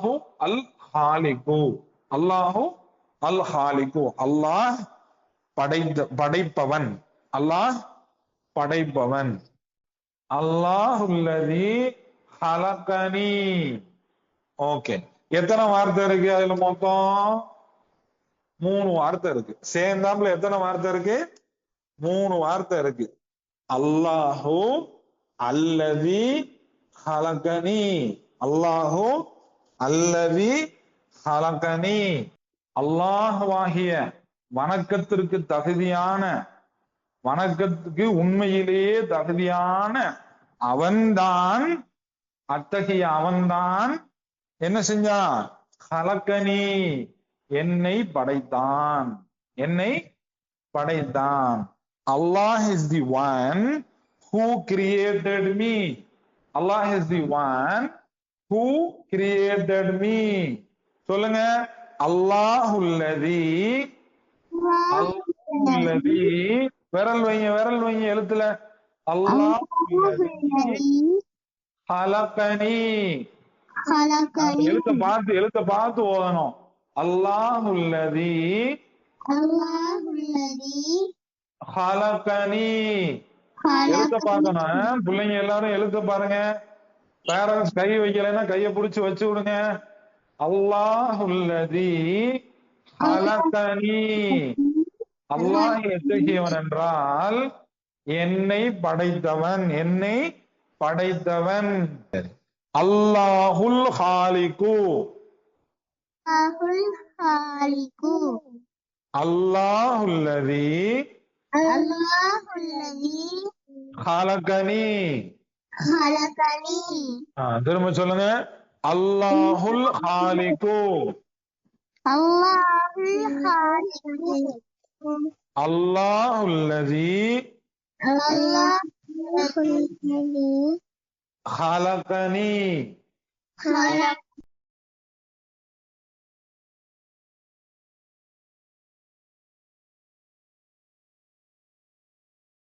அல்லாஹு அல் ஹாலிகு அல்லாஹு அல் ஹாலிகு அல்லாஹ் படைத்த படைப்பவன். அல்லாஹ் படைப்பவன். அல்லாஹுல்லதி ஹலகனி ஓகே. எத்தனை வார்த்தை இருக்கு அதுல மொத்தம்? மூணு வார்த்தை இருக்கு. சேர்ந்தாப்புல எத்தனை வார்த்தை இருக்கு? மூணு வார்த்தை இருக்கு. அல்லாஹூ அல்லதி ஹலகனி அல்லாஹூ அல்லவி ஹலகனி. அல்லாஹ்வாகிய வணக்கத்திற்கு தகுதியான வணக்கத்துக்கு உண்மையிலேயே தகுதியான அவன்தான் அத்தகைய அவன்தான் என்ன செஞ்சான்? ஹலக்கனி என்னை படைத்தான் என்னை படைத்தான். Allah is the one who created me Allah is the one who created me சொல்லுங்க. அல்லாஹுல்லதி. அல்லாஹுல்லதி. விரல் வைங்க விரல் வைங்க எழுத்துல. அல்லாஹுல்லதி. எழுத்த பார்த்து எழுத்த பார்த்து ஓதணும். அல்லாஹுல்லதி. ஹலகனி எழுத்த பார்க்கணும். பிள்ளைங்க எல்லாரும் எழுத்த பாருங்க. பேரண்ட்ஸ் கை வைக்கலைன்னா கைய புடிச்சு வச்சு விடுங்க. அல்லாஹுல்லதி அலத்தனி அல்லாஹ் எத்தகையவன் என்றால் என்னை படைத்தவன் என்னை படைத்தவன். அல்லாஹுல் ஹாலிகு. அல்லாஹுல்லதி அல்லாஹுல்லதி ஹலகனி திரும்ப சொல்லுங்க அல்லாஹுல் ஹாலிகு الله الخالق அல்லாஹுல்லதி الله الذي ஹலகனி خلق